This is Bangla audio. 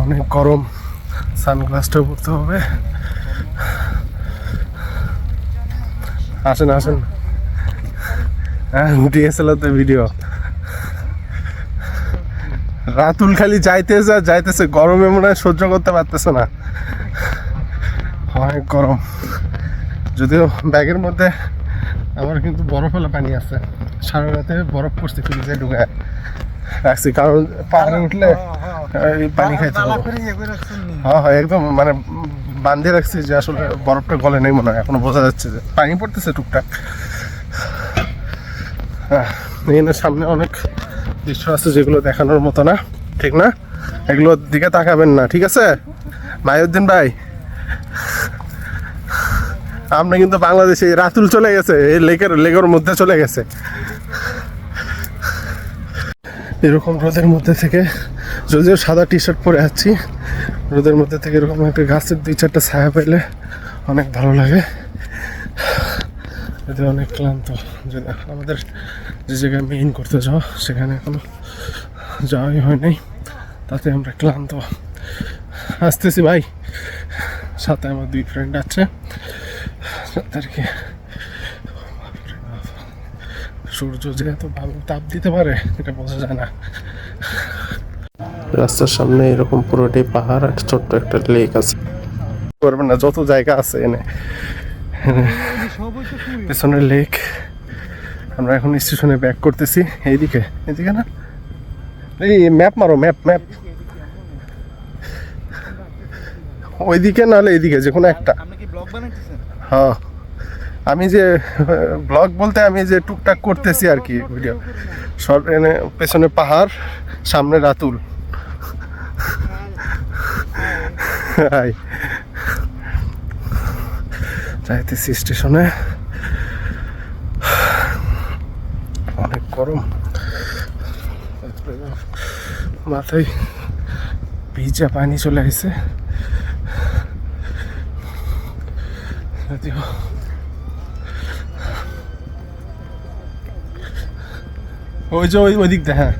অনেক গরম, সানগ্লাসটাও পরতে হবে। আসেন আসেন। হ্যাঁ ডিএসএলআরতে ভিডিও রাতুল খালি যাইতেছে আর যাইতেছে। গরমে মনে হয় সহ্য করতে পারতেছে না। অনেক গরম। যদিও ব্যাগের মধ্যে আমার কিন্তু বরফওয়ালা পানি আছে। সারা রাতে বরফ পড়ছে ফ্রিজে ঢুকে। রাখছি কারণ পাহাড়ে উঠলে এই পানি খাইতে হ্যাঁ হ্যাঁ একদম মানে বান্ধে রাখছি যে আসলে বরফটা গলে নেই মনে হয় এখনও বোঝা যাচ্ছে যে পানি পড়তেছে টুকটাক। হ্যাঁ, এখানে সামনে অনেক দৃশ্য আছে যেগুলো দেখানোর মতো না ঠিক না? এগুলোর দিকে তাকাবেন না ঠিক আছে? মায়ুদ্দিন ভাই আমরা কিন্তু বাংলাদেশে রাতুল চলে গেছে এই লেকের লেকের মধ্যে চলে গেছে। এরকম রোদের মধ্যে থেকে, যদিও সাদা টি শার্ট পরে আছি, রোদের মধ্যে থেকে এরকম একটা গাছের দুই চারটা ছায়া পেলে অনেক ভালো লাগে। এতে অনেক ক্লান্ত। যদি আমাদের যে জায়গায় মেইন করতে যাওয়া সেখানে এখনও যাওয়াই হয় নাই তাতে আমরা ক্লান্ত। আসতেছি ভাই। সাথে আমার দুই ফ্রেন্ড আছে। তাদেরকে সূর্য যে এত ভালো তাপ দিতে পারে এটা বোঝা যায় না। রাস্তার সামনে এরকম পুরোটাই পাহাড় আর ছোট্ট একটা লেক আছে। করবেন না যত জায়গা আছে এনে। পেছনের লেক আমরা এখন স্টেশনে ব্যাক করতেছি এইদিকে এইদিকে না? এই ম্যাপ মারো ম্যাপ ম্যাপ। ওইদিকে নাহলে এইদিকে যে কোনো একটা। আপনি কি ব্লগ বানাইতেছেন? হ্যাঁ। আমি যে ব্লগ বলতে আমি যে টুকটাক করতেছি আর কি ভিডিও সব এনে পেছনে পাহাড়, সামনে রাতুল। যাইতেছি স্টেশনে। অনেক গরম। মাথায় ভিজা পানি চলে আসছে যদিও ওই যে ওই ওই দিক দিয়ে হ্যাঁ।